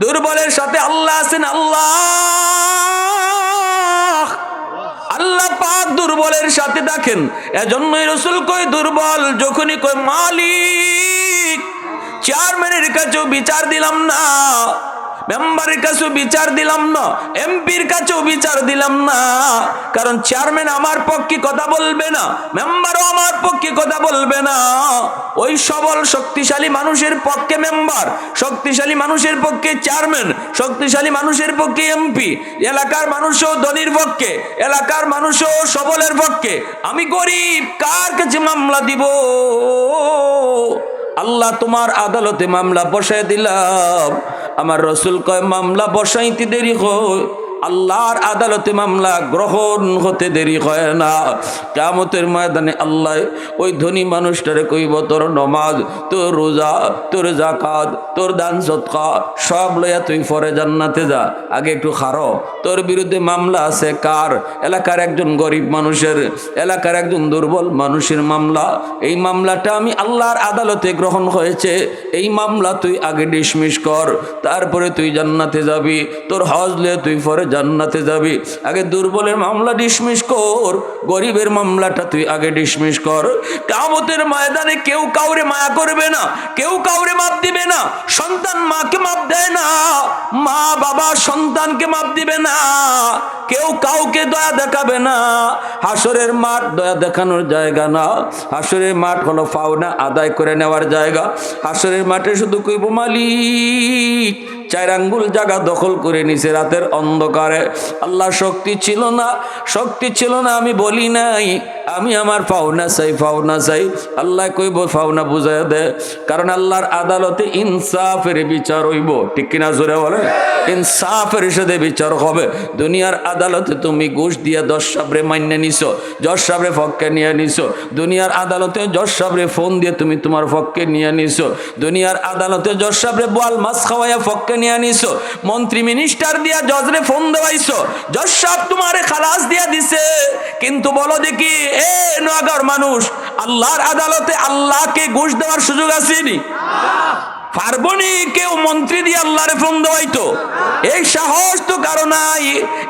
দুর্বলের সাথে আল্লাহ আছেন, আল্লাহ। আল্লাহ পাক দুর্বলের সাথে দেখেন। এজন্যই রসুল কই দুর্বল যখনই কই মালিক, চেয়ারম্যানের কাছেও বিচার দিলাম না। মেম্বারের কাছেও বিচার দিলাম না, এমপির কাছেও বিচার দিলাম না। কারণ চেয়ারম্যান আমার পক্ষে কথা বলবে না মেম্বারও আমার পক্ষে কথা বলবে না। ওই সবল, শক্তিশালী মানুষের পক্ষে মেম্বার শক্তিশালী মানুষের পক্ষে চেয়ারম্যান শক্তিশালী মানুষের পক্ষে এমপি এলাকার মানুষও ধনির পক্ষে, এলাকার মানুষও সবলের পক্ষে। আমি গরিব, কার কাছে মামলা দিব? আল্লাহ তোমার আদালতে মামলা বসায় দিলাম। আমার রসুল কয় মামলা বসাইতে দেরি হয় আল্লাহর আদালতে মামলা গ্রহণ হতে দেরি হয় না। কামতের ময়দানে আল্লাহ ওই ধনী মানুষটারে কইব, তোর নমাজ, তোর রোজা, তোর জাকাত তোর দান সৎকা, সব লইয়া তুই ফরে জান্নাতে যা। আগে একটু খারো। তোর বিরুদ্ধে মামলা আছে কার? এলাকার একজন গরিব মানুষের, এলাকার একজন দুর্বল মানুষের মামলা। এই মামলাটা আমি আল্লাহর আদালতে গ্রহণ হয়েছে। এই মামলা তুই আগে ডিসমিস কর। তারপরে তুই জান্নাতে যাবি। তোর হজ লিয়ে তুই পরে জান্নাতে যাবি। আগে দুর্বলের মামলা ডিসমিস কর, গরিবের মামলাটা তুই আগে ডিসমিস কর। কামতের ময়দানে কেউ কাউরে মায়া করবে না, কেউ কাউরে মাপ দিবে না, সন্তান মাকে মাপ দেয় না, মা বাবা সন্তানকে মাপ দিবে না, কেউ কাউকে দয়া দেখাবে না। হাসরের মাঠ দয়া দেখানোর জায়গা না, হাসরের মাঠ হলো পাওনা আদায় করে নেওয়ার জায়গা। হাসরের মাঠে শুধু কইব মালিক চার আঙ্গুল জায়গা দখল করে নিছে রাতের অন্ধকারে। আল্লাহ শক্তি ছিল না, শক্তি ছিল না, আমি বলি নাই। আমি আমার পাওনা চাই পাওনা চাই। আল্লাহ কইব পাওনা বুঝাই দে। কারণ আল্লাহর আদালতে ইনসাফের বিচার হইব। ঠিক কিনা জোরে বলে? ইনসাফের সাথে বিচার হবে। দুনিয়ার আদালতে তুমি ঘুষ দিয়ে দশ সাবরে মান্য নিছো, যশ সাবরে পক্ষে নিয়ে নিছো। দুনিয়ার আদালতে যশ সাবরে ফোন দিয়ে তুমি তোমার পক্ষে নিয়ে নিছো। দুনিয়ার আদালতে যশ সাবরে বল মাছ খাওয়াইয়া পক্ষে নিয়ে নিছো। মন্ত্রী মিনিস্টার দিয়া জজরে ফোন দেওয়াইছো। সাহ তোমারে খালাস দিয়া দিছে। কিন্তু বলো দেখি, এ নগর মানুষ, আল্লাহর আদালতে আল্লাহকে ঘুষ দেওয়ার সুযোগ আসেনি? পারবনি কেউ মন্ত্রী দিয়ে আল্লাহরে ফোন দেওয়াইতো? এই সাহস তো কারও নাই,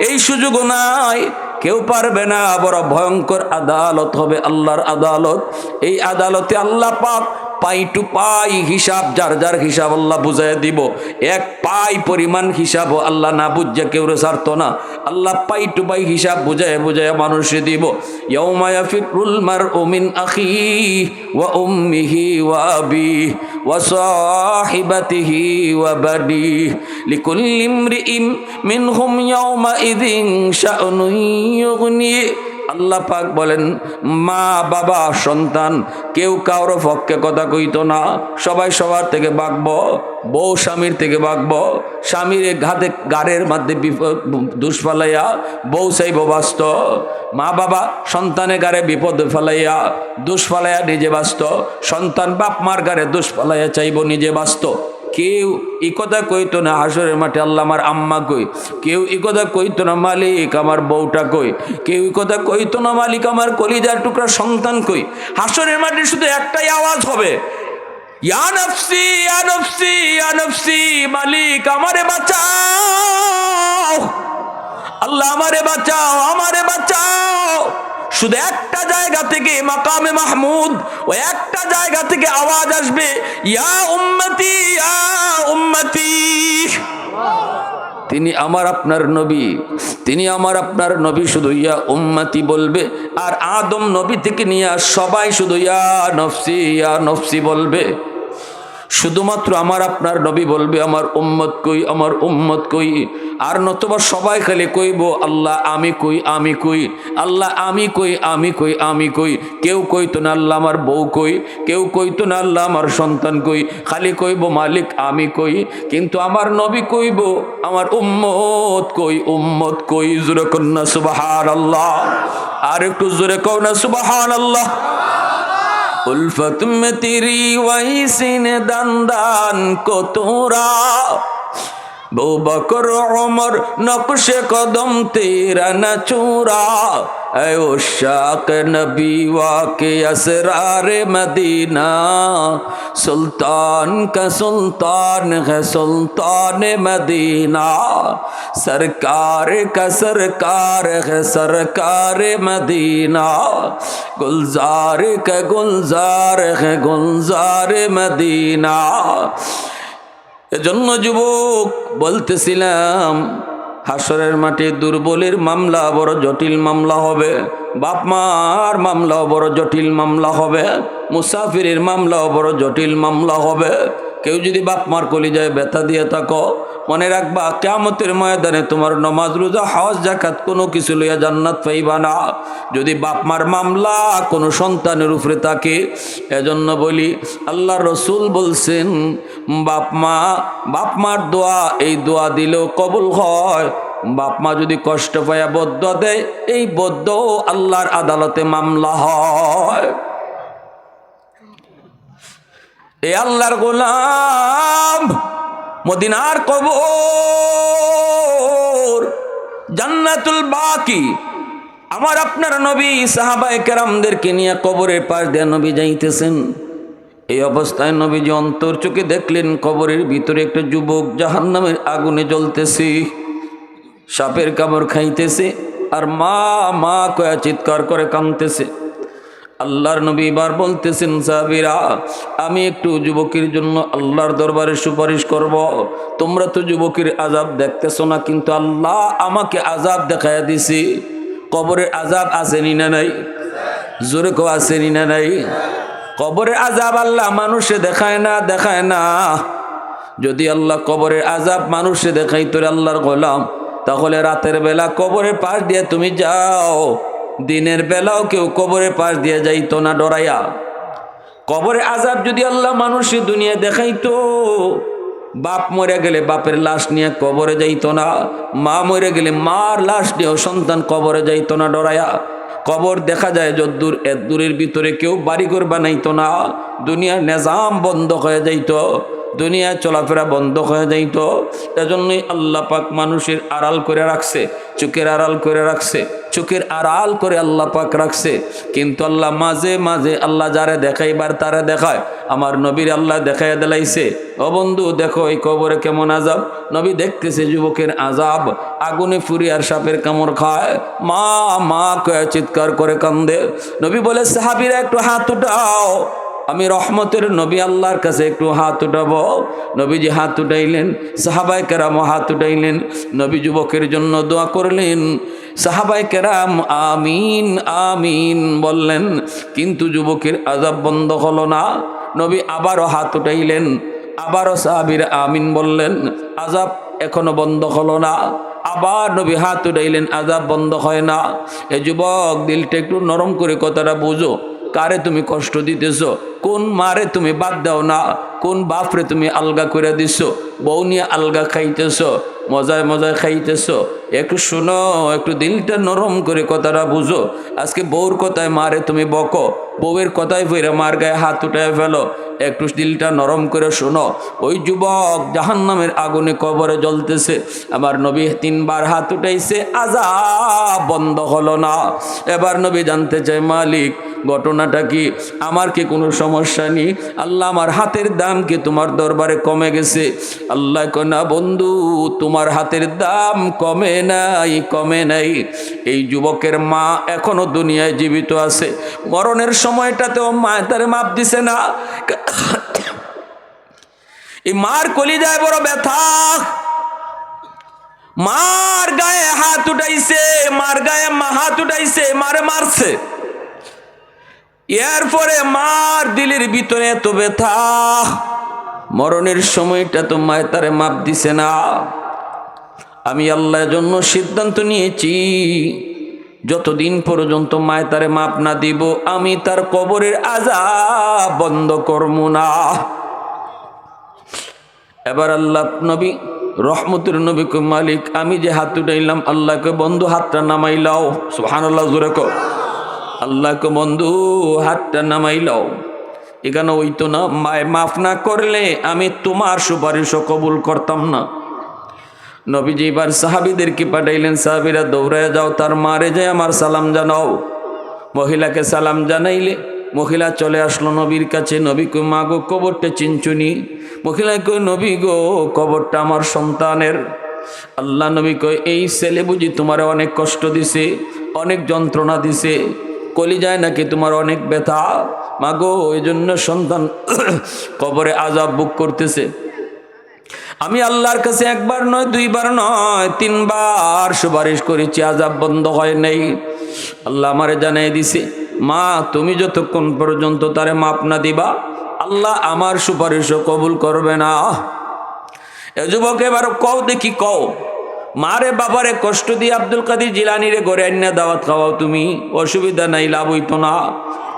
এই সুযোগও নাই। কেউ পারবে না, বড় ভয়ঙ্কর আদালত হবে আল্লাহর আদালত। এই আদালতে আল্লাহ পাক পাই টু পাই হিসাব, যার যার হিসাব আল্লাহ বুঝাই দিব। এক পাই পরিমাণ হিসাব আল্লাহ না বুঝে কেউ সারত না। আল্লাহ পাই টু পাই হিসাব বুঝায় বুঝায় মানুষে দিব। ইয়ৌমায়া ফিরুল মার ওমিন আখি ওয়া উম্মিহি ওয়া আবি ওয়া সাহিবাতিহি ওয়া বাডি লিকুল্লি ইমরিইম মিনহুম ইয়াউমা ইযিন শা'নুন ইউগনি। আল্লাহ পাক বলেন, মা, বাবা, সন্তান, কেউ কারও পক্ষে কথা কইতো না। সবাই সবার থেকে বাগব বউ স্বামীর থেকে বাগব স্বামীর ঘাতে গাড়ের মধ্যে বিপদ ফালাইয়া বউ চাইব বাস্ত মা, বাবা, সন্তানের গাড়ে বিপদ ফেলাইয়া দুষ ফালাইয়া নিজে বাস্ত সন্তান বাপ মার গাড়ে দুষ ফালাইয়া চাইব নিজে বাস্ত কেউ এই কথা কইতো না, হাসরের মাঠে আল্লাহ আমার আম্মা কই। কেউ এই কথা কইতো না, মালিক আমার বউটা কই। কেউ এই কথা কইতো না, মালিক আমার কলিজার টুকরা সন্তান কই। হাসরের মাঠে শুধু একটাই আওয়াজ হবে, ইয়া নফসি ইয়া নফসি ইয়া নফসি, মালিক আমারে বাঁচাও। আল্লাহ আমারে বাঁচাও আমারে বাঁচাও। শুধু একটা জায়গা থেকে মাকামে মাহমুদ ও একটা জায়গা থেকে আওয়াজ আসবে, ইয়া উম্মতি ইয়া উম্মতি। তিনি আমার আপনার নবী, তিনি আমার আপনার নবী শুধু ইয়া উম্মতি বলবে, আর আদম নবী থেকে নিয়ে সবাই শুধু ইয়া নফসি ইয়া নফসি বলবে। শুধুমাত্র আমার আপনার নবী বলবে, আমার উম্মত কই, আমার উম্মত কই? আর নতুবা সবাই খালি কইব, আল্লাহ আমি কই আমি কই, আল্লাহ আমি কই আমি কই আমি কই। কেউ কইতো না, আল্লাহ আমার বউ কই। কেউ কইতো না, আল্লাহ আমার সন্তান কই। খালি কইব, মালিক আমি কই। কিন্তু আমার নবী কইব, আমার উম্মত কই উম্মত কই। জোরে কন্যা সুবাহান আল্লাহ আর একটু জোরে কও না সুবাহান আল্লাহ उल्फत में तेरी वही सीने दंदान को तोरा بو بکر عمر نقش قدم تیرا نہ چورا۔ اے عشاق نبی واقع اسرار مدینہ۔ سلطان کا سلطان ہے سلطان مدینہ۔ سرکار کا سرکار ہے سرکار مدینہ۔ گلزار کا گلزار ہے گلزار مدینہ۔ এজন্য যুবক বলতেছিলাম, হাসরের মাঠে দুর্বলের মামলা বড় জটিল মামলা হবে, বাপ মার মামলাও বড় জটিল মামলা হবে, মুসাফিরের মামলাও বড় জটিল মামলা হবে। কেউ যদি বাপ মার কলিজায় ব্যথা দিয়ে থাকো, মনে রাখবা কেমতের ময়দানে তোমার নমাজ, রোজা, হজ জাকাত কোনো কিছু লইয়া জান্নাত পাইবা না। যদি বাপ মার মামলা কোনো সন্তানের উপরে থাকে, এজন্য বলি, আল্লাহ রসুল বলছেন, বাপ মা, বাপ মার দোয়া, এই দোয়া দিলেও কবুল হয়। বাপ মা যদি কষ্ট পায়া বদ্ধ দেয়, এই বদ্ধ আল্লাহর আদালতে মামলা হয়। এ আল্লাহর গোলাম, মদিনার কবর, জান্নাতুল বাকি। আমার আপনার নবী সাহাবাই কেরামদেরকে নিয়ে কবরের পাশ দিয়ে নবী যাইতেছেন। এই অবস্থায় নবীজি অন্তর চোখে দেখলেন কবরের ভিতরে একটা যুবক জাহান্নামের আগুনে জ্বলতেছে, সাপের কামড় খাইতেছে, আর মা মা কয়া চিৎকার করে কাঁদতেছে। আল্লাহর নবী এবার বলতেছেন সাবিরা আমি একটু যুবকের জন্য আল্লাহর দরবারে সুপারিশ করব। তোমরা তো যুবকের আজাব দেখতেছো না, কিন্তু আল্লাহ আমাকে আজাব দেখাইয়া দিছি কবরের আজাব আসেনি না নাই? জোরে কো আসেনি না নাই? কবরের আজাব আল্লাহ মানুষে দেখায় না দেখায় না। যদি আল্লাহ কবরের আজাব মানুষে দেখাই তোর আল্লাহর গোলাম, তাহলে রাতের বেলা কবরের পাশ দিয়ে তুমি যাও। দিনের বেলাও কেউ কবরের পাশ দিয়ে যাইতো না ডরাইয়া। কবরে আজাব যদি আল্লাহ মানুষে দুনিয়া দেখাইতো, বাপ মরে গেলে বাপের লাশ নিয়ে কবরে যাইতো না, মা মরে গেলে মার লাশ নিয়েও সন্তান কবরে যাইতো না ডরাইয়া। কবর দেখা যায় যদ্দূর এর দূরের ভিতরে কেউ বাড়িঘর বানাইতো না, দুনিয়ার নেজাম বন্ধ হয়ে যাইতো। দুনিয়া চলাফেরা বন্ধ হয়ে যাইত। এজন্যই আল্লাহ পাক মানুষের আড়াল করে রাখছে, চোখের আড়াল করে রাখছে, চোখের আড়াল করে আল্লাহ পাক রাখছে। কিন্তু আল্লাহ মাঝে মাঝে আল্লাহ যারে দেখাইবার তারা দেখায়। আমার নবীর আল্লাহ দেখাই দিলাইছে, ও বন্ধু, দেখো এই কবরে কেমন আজাব নবী দেখতেছে যুবকের আজাব আগুনে ফুরি আর সাপের কামড় খায়। মা মা কয়ে চিৎকার করে কান্দে। নবী বলে, সাহাবিরা, একটু হাত উঠাও। আমি রহমতের নবী আল্লাহর কাছে একটু হাত উঠাবো। নবীজি হাত উঠাইলেন সাহাবাই কেরাম হাত উঠাইলেন, নবী যুবকের জন্য দোয়া করলেন। সাহাবাই কেরাম আমিন আমিন বললেন, কিন্তু যুবকের আজাব বন্ধ হলো না। নবী আবারও হাত উঠাইলেন, আবারও সাহাবির আমিন বললেন আজাব এখনও বন্ধ হলো না। আবার নবী হাত উঠাইলেন আজাব বন্ধ হয় না। এ যুবক, দিলটা একটু নরম করে কথাটা বুঝো। কারে তুমি কষ্ট দিতেছ? কোন মারে তুমি বাদ দাও না, কোন বাপরে তুমি আলগা করে দিছ, বউ নিয়ে আলগা খাইতেছ, মজায় মজায় খাইতেছ। একটু শোনো, একটু দিলটা নরম করে কথাটা বুঝো। আজকে বউর কথায় মারে তুমি বকো, বউয়ের কথায় ফিরে মার গায়ে হাত উঠায় ফেলো। একটু দিলটা নরম করে শোনো। ওই যুবক জাহান নামের আগুনে কবরে জ্বলতেছে। আমার নবী তিনবার হাত উঠাইছে আজা বন্ধ হলো না। এবার নবী জানতে চায়, মালিক, ঘটনাটা কি? আমার কি কোনো সমস্যা নেই। আল্লাহ আমার হাতের দাম কি তোমার দরবারে কমে গেছে? আল্লাহ কনা বন্ধু, তোমার হাতের দাম কমে নাই কমে নাই। এই যুবকের মা এখনও দুনিয়ায় জীবিত আছে। মরণের সময়টাতেও মা তার মাপ দিছে না। এই মার কলি যায় বড় ব্যথা। মার গায়ে হাত উঠাইছে, মার গায়ে হাত উঠাইছে, মারে মারছে। এরপরে মার দিলের ভিতরে এত ব্যথা। মরণের সময়টা তো মায় তারে মাপ দিছে না। আমি আল্লাহর জন্য সিদ্ধান্ত নিয়েছি, যতদিন পর্যন্ত মায় তারে মাপ না দিব, আমি তার কবরের আজা বন্ধ করব না। এবার আল্লাহ নবী, রহমতের নবী মালিক, আমি যে হাত উঠাইলাম, আল্লাহকে বন্ধু হাতটা নামাইলাও। সুহান আল্লাহ জোরে কো আল্লাহকে বন্ধু, হাতটা নামাইলাও এখানে ওই তো না, মায় মাফ না করলে আমি তোমার সুপারিশও কবুল করতাম না। নবীজি এবার সাহাবিদেরকে পাঠাইলেন, সাহাবিরা দৌড়ে যাও, তার মারে যায় আমার সালাম জানাও। মহিলাকে সালাম জানাইলে, মহিলা চলে আসলো নবীর কাছে, নবী কই, মা গো, কবরটা চিনচুনি? মহিলা কই, নবী গো, কবরটা আমার সন্তানের। আল্লাহ নবী কই, এই ছেলে বুঝি তোমার অনেক কষ্ট দিছে, অনেক যন্ত্রণা দিছে। কলি যায় নাকি তোমার অনেক ব্যথা? মাগো এই জন্য সন্তান কবরে আজাব বুক করতেছে। আমি আল্লাহর কাছে একবার নয়, দুইবার নয়, তিনবার সুপারিশ করেছি, আজাব বন্ধ হয় নাই। আল্লাহ আমারে জানাই দিছে, মা, তুমি যতক্ষণ পর্যন্ত তারে মাপ না দিবা, আল্লাহ আমার সুপারিশও কবুল করবে না। এ যুবক, এবার কও দেখি, কও। মারে বাবারে কষ্ট দিয়ে আব্দুল কাদির জিলানিরে গড়ে আন্যা দাওয়াত খাওয়াও তুমি, অসুবিধা নাই, লাভ হইতো না।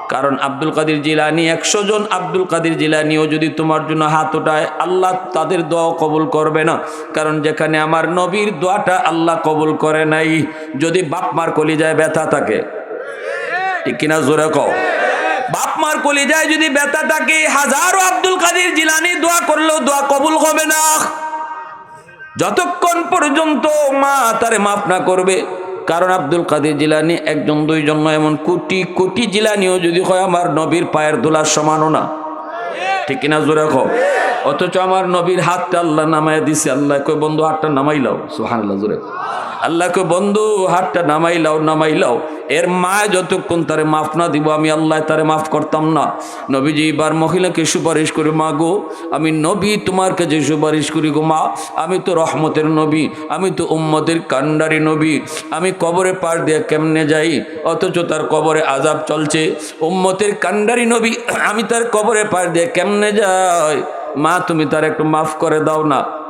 কারণ আব্দুল কাদির জিলানি, একশো জন আব্দুল কাদির জিলানিও যদি তোমার জন্য হাত ওঠায়, আল্লাহ তাদের দোয়া কবুল করবে না। কারণ যেখানে আমার নবীর দোয়াটা আল্লাহ কবুল করে নাই, যদি বাপ মার কলিজায় ব্যথা থাকে। ঠিক কিনা জোরে কও? বাপ মার কলিজায় যদি ব্যথা থাকে, হাজারো আব্দুল কাদির জিলানি দোয়া করলেও দোয়া কবুল হবে না। যতক্ষণ পর্যন্ত মা তারে মাফ না করবে, কারণ আব্দুল কাদের জিলানি একজন, দুইজন নয়, এমন কোটি কোটি জিলানিও যদি হয় আমার নবীর পায়ের দোলার সমানও না। ঠিক কিনা জোরে কো অথচ আমার নবীর হাতটা আল্লাহ নামাই দিছে, আল্লাহ কই বন্ধু, হাতটা নামাইলাও সুহান আল্লাহ জোরে কও। আল্লাহ কই বন্ধু, হাতটা নামাইলাও নামাইলাও। এর মা যতক্ষণ তারে মাফ না দিব, আমি আল্লাহ তারে মাফ করতাম না। নবীজি এবার মহিলাকে সুপারিশ করে, মা গো, আমি নবী তোমার কাছে সুপারিশ করি গো মা, আমি তো রহমতের নবী, আমি তো উম্মতের কান্ডারি নবী, আমি কবরে পার দিয়ে কেমনে যাই? অথচ তার কবরে আজাব চলছে। উম্মতের কান্ডারি নবী, আমি তার কবরে পার দিয়ে কেমনে যাই? মা, তুমি তার একটু মাফ করে দাও না।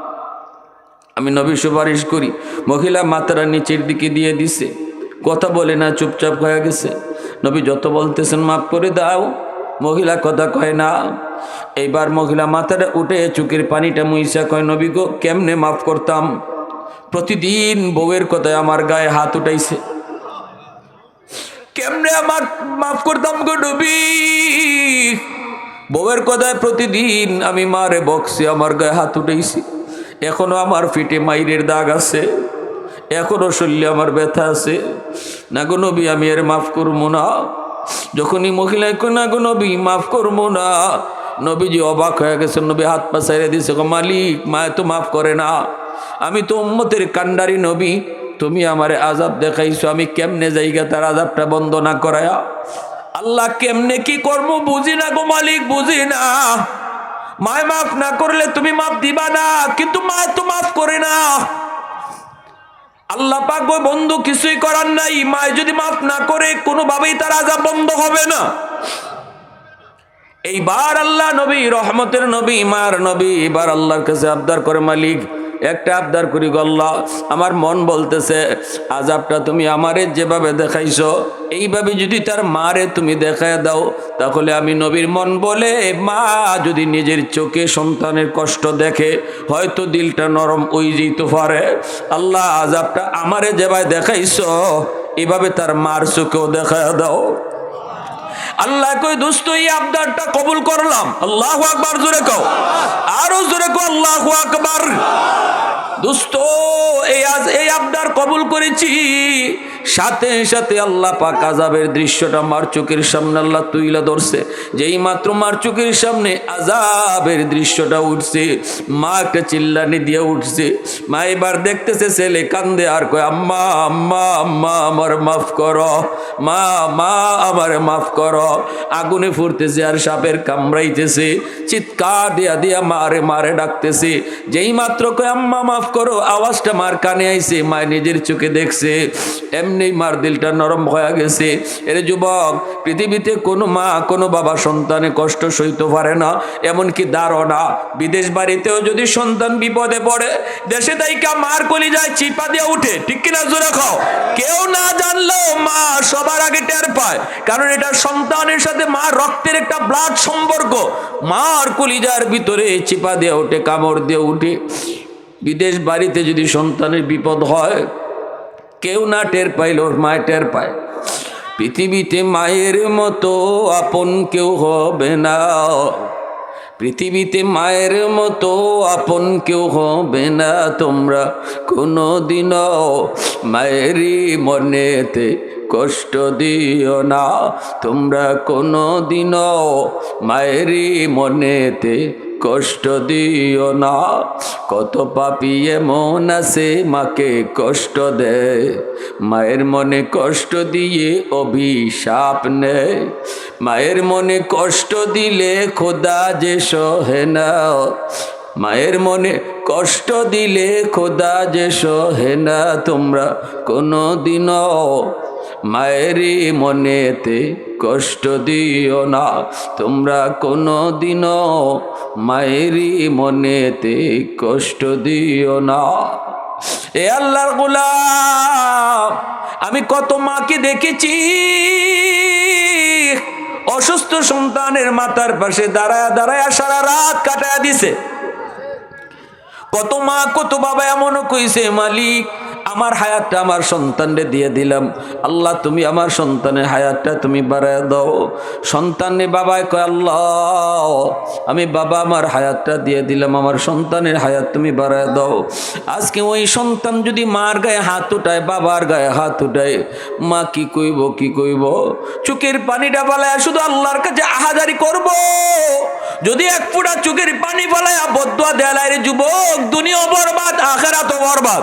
আমি নবী সুপারিশ করি। মহিলা মাথাটা নিচের দিকে দিয়ে দিছে। কথা বলে না, চুপচাপ হয়ে গেছে। নবী যত বলতেছেন, মাফ করে দাও। মহিলা কথা কয় না। এইবার মহিলা মাথাটা উঠে চুকের পানিটা মুইসা কয়, নবী গো, কেমনে মাফ করতাম? প্রতিদিন বউয়ের কথায় আমার গায়ে হাত উঠাইছে। কেমনে আমার মাফ করতাম গো নবী? বউয়ের কথায় প্রতিদিন আমি মারে বক্সে আমার গায়ে হাত উঠেছি এখনও আমার ফিটে মাইরের দাগ আছে, এখনও শরীরে আমার ব্যথা আছে। না গো নবী, আমি এর মাফ করব না। যখনই মহিলায় না গো নবী, মাফ করব না। নবীজি অবাক হয়ে গেছে নবী হাত পা সাইরে দিছে, গো মালিক মায় তো মাফ করে না। আমি তো উম্মতের কান্ডারি নবী, তুমি আমারে আজাব দেখাইছো, আমি কেমনে যাইগা তার আজাবটা বন্ধ না করায়া? আল্লাহ কেমনে কি কর্ম বুঝি না গো মালিক, বুঝি না। মায় মাফ না করলে তুমি মাফ দিবা না, কিন্তু মা তো মাফ করে না। আল্লাহ পাক বন্ধু, কিছুই করার নাই। মায় যদি মাফ না করে, কোনোভাবেই তার আজাব বন্ধ হবে না। এইবার আল্লাহ নবী, রহমতের নবী মার নবী, এবার আল্লাহর কাছে আবদার করে মালিক একটা আবদার করি গল্লা আমার মন বলতেছে আজাবটা তুমি আমারে যেভাবে দেখাইছো, এইভাবে যদি তার মারে তুমি দেখায় দাও, তাহলে আমি নবীর মন বলে, মা যদি নিজের চোখে সন্তানের কষ্ট দেখে, হয়তো দিলটা নরম ওই যেতে পারে। আল্লাহ আজাবটা আমারে যেভাবে দেখাইছো, এভাবে তার মার চোখেও দেখায় দাও। আল্লাহ কই, দোস্ত, এই আবদারটা কবুল করলাম। আল্লাহ আকবার, জোরে কও। আরও জোরে কও, আল্লাহ আকবার। দোস্ত এই আজ এই আবদার কবুল করেছি। সাথে সাথে আল্লাহ পাক আজাবের দৃশ্যটা মার চোখের সামনে আল্লাহ তুইলা ধরছে। যেই মাত্র মার চোখের সামনে আজাবের দৃশ্যটা উঠছে, মা একটা চিল্লানি দিয়ে উঠছে। মা এবার দেখতেছে ছেলে কান্দে আর কয়, আম্মা আম্মা আম্মা, আমার মাফ করো। মা মা, আমার মাফ করো। আগুনে ফুরতেছে আর সাপের কামড়াইতেছে। চিৎকার দিয়া দিয়া মারে মারে ডাকতেছে। যেই মাত্র কয়, আম্মা, মাফ করো, আওয়াজটা মার কানে আইছে, মা নিজের চোখে দেখছে। এমনি মার দিলটা নরম হয়ে গেছে। এর যুবক, পৃথিবীতে কোনো মা, কোনো বাবা সন্তানে কষ্ট সইতে পারে না, এমনকি না বিদেশ বাড়িতেও যদি সন্তান বিপদে পড়ে, দেশে তাইকা মার কলি যায় চিপা দিয়ে উঠে, ঠিক কিনা জোরে খাও কেউ না জানলেও মা সবার আগে টের পায়, কারণ এটা সন্তানের সাথে মা রক্তের একটা ব্লাড সম্পর্ক। মার কলিজার ভিতরে চিপা দিয়ে উঠে, কামড় দিয়ে উঠে। বিদেশ বাড়িতে যদি সন্তানের বিপদ হয় কেউ না টের পাইল, মায় টের পায়। পৃথিবীতে মায়ের মতো আপন কেউ হবে না। পৃথিবীতে মায়ের মতো আপন কেউ হবে না। তোমরা কোনো দিনও মায়েরই মনেতে কষ্ট দিও না। তোমরা কোনো দিনও মায়েরই মনেতে কষ্ট দিও না। কত পাপি এমন আছে, মাকে কষ্ট দেয় মায়ের মনে কষ্ট দিয়ে অভিশাপ নেয় মায়ের মনে কষ্ট দিলে খোদা যে সহে না। মায়ের মনে কষ্ট দিলে খোদা যে সহে না। তোমরা কোনো দিনও মায়েরই মনেতে কষ্ট দিও না, তোমরা কোনো দিনও মায়েরই মনেতে কষ্ট দিও না। এ আল্লাহর গোলাম, আমি কত মাকে দেখেছি, অসুস্থ সন্তানের মাথার পাশে দাঁড়ায় দাঁড়ায় সারা রাত কাটায় দিছে। কত মা, কত বাবা এমনও কইছে, মালিক আমার হায়াতটা আমার সন্তানরে দিয়ে দিলাম। আল্লাহ, তুমি আমার সন্তানের হায়াতটা তুমি বাড়ায় দাও। সন্তানের বাবায় কয়, আল্লাহ, আমি বাবা আমার হায়াতটা দিয়ে দিলাম, আমার সন্তানের হায়াত তুমি বাড়ায় দাও। আজকে ওই সন্তান যদি মার গায়ে হাত উঠায়, বাবার গায়ে হাত উঠায়, মা কি কইব কি কইব? চোখের পানিটা বালায় শুধু আল্লাহর কাছে আহাজারি করব। যদি এক ফুটা চোখের পানি বালায় বদুয়া দেয়ালায় যুবক, দুনিয়া বরবাদ তো বরবাদ।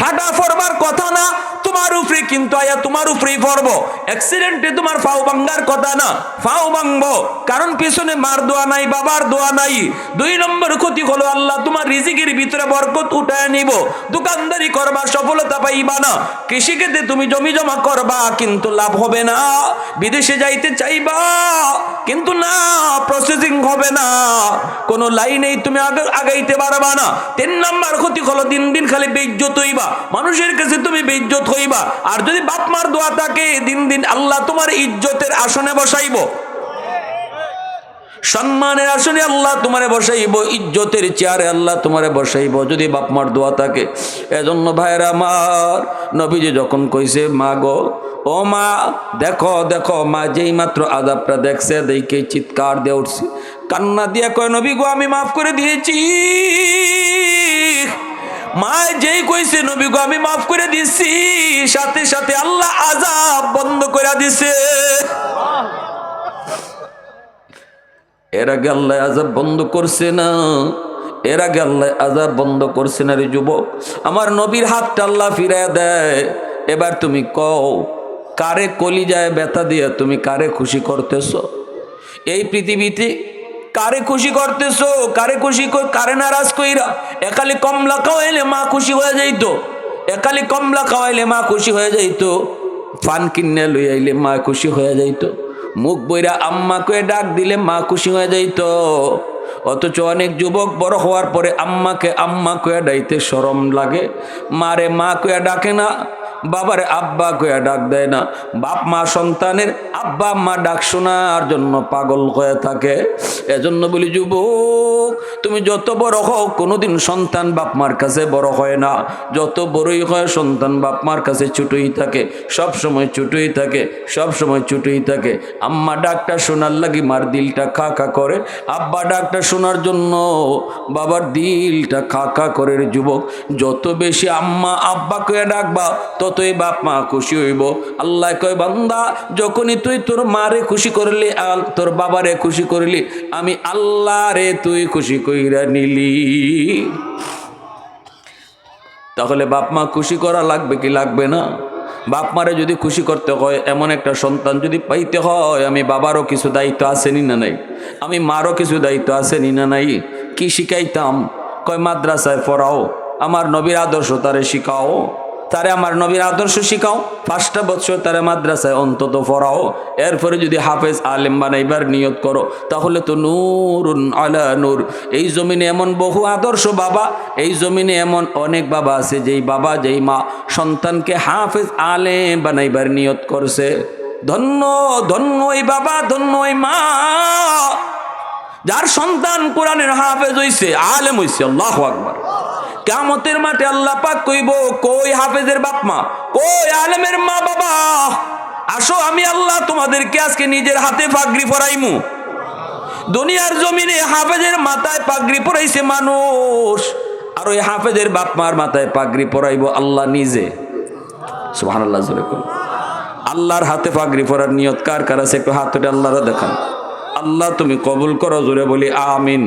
ঠাডা ফরবার কথা না তোমার উপরে কিন্তু আয়া তোমার উপরেই পড়ব। অ্যাক্সিডেন্টে তোমার ফাও ভাঙ্গার কথা না, ফাও ভাঙবো কারণ পিছনে মার দোয়া নাই, বাবার দোয়া নাই। দুই নম্বর ক্ষতি হলো আল্লাহ তোমার রিজিকের ভিতরে বরকত উঠায় নিব। দোকানদারি করবা, সফলতা পাইবা না। কৃষিকেতে তুমি জমি জমা করবা, কিন্তু লাভ হবে না। বিদেশে যাইতে চাইবা, কিন্তু না প্রসেসিং হবে না। কোনো লাইনেই তুমি আগে আগাইতে পারবা না। তিন নম্বর ক্ষতি হলো দিন দিন খালি বেইজ্জত হইবা। মানুষের কাছে তুমি বেইজ্জত হইবা। আর যদি বাপ মার দোয়া থাকে, দিন দিন আল্লাহ তোমার ইজ্জতের আসনে বসাইব। সম্মানের আসনে আল্লাহ তোমারে বসাইব, ইজ্জতের চেয়ারে আল্লাহ তোমারে বসাইব। যদি বাপ মার দোয়া থাকে, এজন্য ভাইরা আমার, নবীজি যখন কইছে, মা গো, ও মা, দেখো দেখো, মা যেই মাত্র আদাবটা দেখছে, দেখে চিৎকার দিয়ে উঠছে। কান্না দিয়া কয়, নবী গো, আমি মাফ করে দিয়েছি। মা যেই কইছে নবী গো আমি মাফ করে দিছি। সাথে সাথে আল্লাহ আজাব বন্ধ করে দিছে। এর আগে আল্লাহ আজাব বন্ধ করছে না। এর আগে আল্লাহ আজাব বন্ধ করছে না রে যুবক। আমার নবীর হাতটা আল্লাহ ফিরায় দেয়। এবার তুমি কও, কারে কলি যায় ব্যথা দিয়ে তুমি কারে খুশি করতেছ? এই পৃথিবীতে কারে খুশি করতেছো? কারে খুশি কর- নারাজ কইরা? একালি কমলা খাওয়াইলে মা খুশি হয়ে যাইতো। একালি কমলা খাওয়াইলে মা খুশি হয়ে যাইতো। ফান কিনে লই আইলে মা খুশি হয়ে যাইতো। মুখ বইরা আম্মা কয়ে ডাক দিলে মা খুশি হয়ে যাইতো। অথচ অনেক যুবক বড় হওয়ার পরে আম্মাকে আম্মা কয়ে ডাইতে সরম লাগে। মারে মা কয়ে ডাকে না। বাবারে আব্বা কয়া ডাক দেয় না। বাপ মা সন্তানের আব্বা আম্মা ডাক শোনার জন্য পাগল হয়ে থাকে। এজন্য বলি, যুবক, তুমি যত বড় হও, কোনোদিন সন্তান বাপ মার কাছে বড় হয় না। যত বড়ই হয়, সন্তান বাপ মার কাছে ছুটোই থাকে। সব সময় ছুটোই থাকে, সব সময় ছুটোই থাকে। আম্মা ডাকটা শোনার লাগি মার দিলটা খা খা করে। আব্বা ডাকটা শোনার জন্য বাবার দিলটা খা খা করে যুবক। যত বেশি আম্মা আব্বা কয়ে ডাকবা ততই বাপ মা খুশি হইব। আল্লাহ কয়, বান্দা, যখনই তুই তোর মারে খুশি করলি, আর তোর বাবারে খুশি করলি, আমি আল্লাহ রে তুই খুশি কইরা নিলি। তাহলে বাপ মা খুশি করা লাগবে কি লাগবে না? বাপ মারে যদি খুশি করতে হয়, এমন একটা সন্তান যদি পাইতে হয়, আমি বাবারও কিছু দায়িত্ব আসেনি না নাই? আমি মারও কিছু দায়িত্ব আসেনি না নাই? কি শিখাইতাম? কয়, মাদ্রাসায় পড়াও, আমার নবীর আদর্শ তারে শিখাও। তারে আমার নবীর আদর্শ শিখাও। পাঁচটা বছর তারে মাদ্রাসায় অন্তত পড়াও। এরপরে যদি হাফেজ আলেম বানাইবার নিয়ত করো, তাহলে তো নূরুন আলা নূর। এই জমিনে এমন বহু আদর্শ বাবা, এই জমিনে এমন অনেক বাবা আছে, যেই বাবা, যেই মা সন্তানকে হাফেজ আলেম বানাইবার নিয়ত করছে। ধন্য ধন্য ওই বাবা, ধন্য ওই মা। যার সন্তান কোরআনের হাফেজ হইছে, আলেম হইছে, আল্লাহ আকবার। কামতের মাঠে আল্লাহ পাক কইব, কই হাফেজের বাপ মা? কই আলেমের মা বাবা? আসো, আমি আল্লাহ তোমাদেরকে আজকে নিজের হাতে পাগড়ি পরাইমু। দুনিয়ার জমিনে হাফেজের মাথায় পাগড়ি পরাইছে মানুষ, আর ওই হাফেজের বাপ মার মাথায় পাগড়ি পরাইব আল্লাহ নিজে। সুহান আল্লাহ জোরে আল্লাহর হাতে পাগড়ি পরার নিয়ত কার কার আছে? একটু হাত তুলে আল্লাহরা দেখান। আল্লাহ তুমি কবুল করো, জোরে বলি, আমিন।